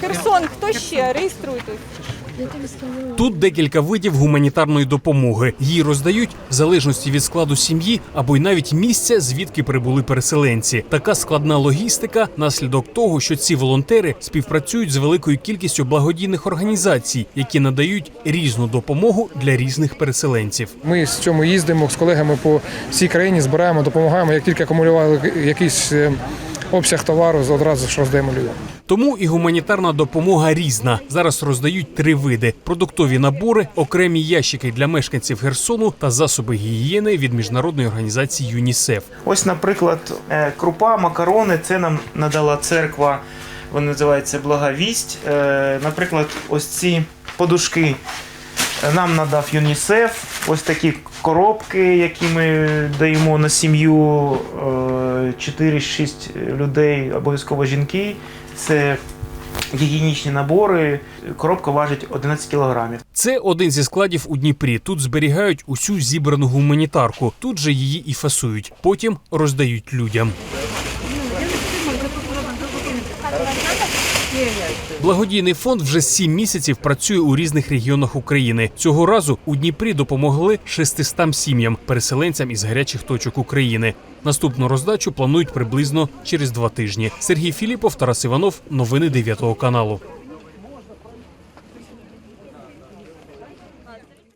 Херсон, хто ще? Реєструйтесь. Тут декілька видів гуманітарної допомоги. Її роздають в залежності від складу сім'ї або й навіть місця, звідки прибули переселенці. Така складна логістика наслідок того, що ці волонтери співпрацюють з великою кількістю благодійних організацій, які надають різну допомогу для різних переселенців. Ми з цьому їздимо з колегами по всій країні, збираємо, допомагаємо. Як тільки акумулювали якийсь е, обсяг товару, одразу ж роздаємо людям. Тому і гуманітарна допомога різна. Зараз роздають три види: продуктові набори, окремі ящики для мешканців Херсону та засоби гігієни від міжнародної організації ЮНІСЕФ. Ось, наприклад, е, крупа, макарони, це нам надала церква, вона називається Благовість. Е, Наприклад, ось ці подушки нам надав ЮНІСЕФ. Ось такі коробки, які ми даємо на сім'ю е, 4-6 людей, обов'язково жінки. Це гігієнічні набори. Коробка важить 11 кілограмів. Це один зі складів у Дніпрі. Тут зберігають усю зібрану гуманітарку. Тут же її і фасують. Потім роздають людям. Благодійний фонд вже сім місяців працює у різних регіонах України. Цього разу у Дніпрі допомогли 600 сім'ям, переселенцям із гарячих точок України. Наступну роздачу планують приблизно через два тижні. Сергій Філіпов, Тарас Іванов. Новини 9 каналу.